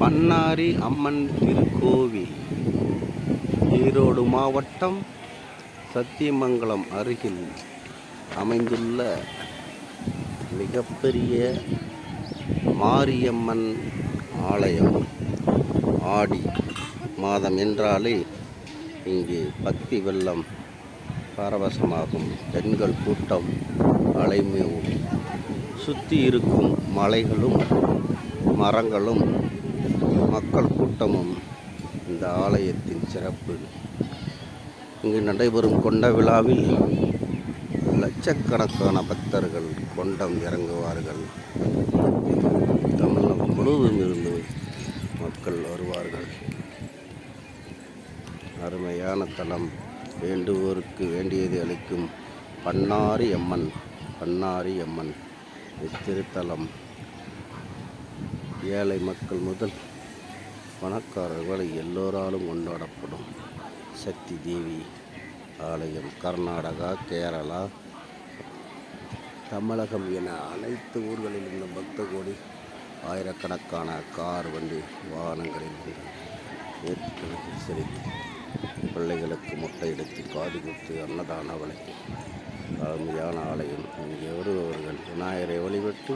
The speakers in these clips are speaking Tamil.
பண்ணாரி அம்மன் திருக்கோவில் ஈரோடு மாவட்டம் சத்தியமங்கலம் அருகில் அமைந்துள்ள மிகப்பெரிய மாரியம்மன் ஆலயம். ஆடி மாதம் என்றாலே இங்கு பக்தி வெள்ளம் பரவசமாகும். பெண்கள் கூட்டம் அலைமேவும் சுற்றி இருக்கும் மலைகளும் மரங்களும் மக்கள் கூட்டமும் இந்த ஆலயத்தின் சிறப்பு. இங்கு நடைபெறும் கொண்ட விழாவில் லட்சக்கணக்கான பக்தர்கள் கொண்டம் இறங்குவார்கள். தமிழகம் முழுவதும் இருந்து மக்கள் வருவார்கள். அருமையான தலம். வேண்டுவோருக்கு வேண்டியது அளிக்கும் பன்னாரி அம்மன் பன்னாரி அம்மன் இத்திருத்தலம். ஏழை மக்கள் முதல் பணக்காரர்கள் எல்லோராலும் கொண்டாடப்படும் சக்தி தேவி ஆலயம் கர்நாடகா கேரளா தமிழகம் என அனைத்து ஊர்களில் உள்ள பக்த கோடி ஆயிரக்கணக்கான கார் வண்டி வாகனங்களில் ஏற்றுக்கணக்கில் செலுத்தி பிள்ளைகளுக்கு முட்டை எடுத்து காது கொடுத்து அன்னதான வழங்கி பழமையான ஆலயம். இங்கே வருபவர்கள் விநாயகரை வழிபட்டு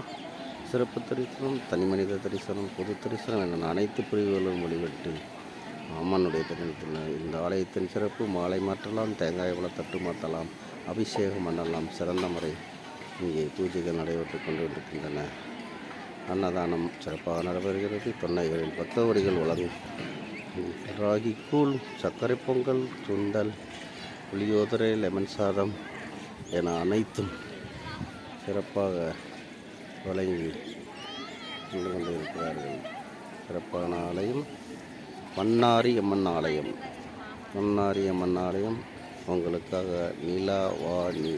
சிறப்பு தரிசனம் தனிமனித தரிசனம் பொது தரிசனம் என அனைத்து பிரிவுகளும் வழிபட்டு அம்மனுடைய தரிசனத்தில் இந்த ஆலயத்தின் சிறப்பு மாலை மாற்றலாம் தேங்காய் பழ தட்டு மாற்றலாம் அபிஷேகம் பண்ணலாம். சிறந்த முறை இங்கே பூஜைகள் நடைபெற்று கொண்டு இருக்கின்றன அன்னதானம் சிறப்பாக நடைபெறுகிறது. தொன்னைகளில் பக்தவடிகள் வழங்கும் ராகி கூழ் சர்க்கரை பொங்கல் சுண்டல் புளியோதரை லெமன் சாதம் என அனைத்தும் சிறப்பாக வழங்கி கொண்டு கொண்டிருக்கிறார்கள். சிறப்பான ஆலயம். மன்னாரி அம்மன் ஆலயம். மன்னாரி அம்மன் ஆலயம். உங்களுக்காக நிலா வாணி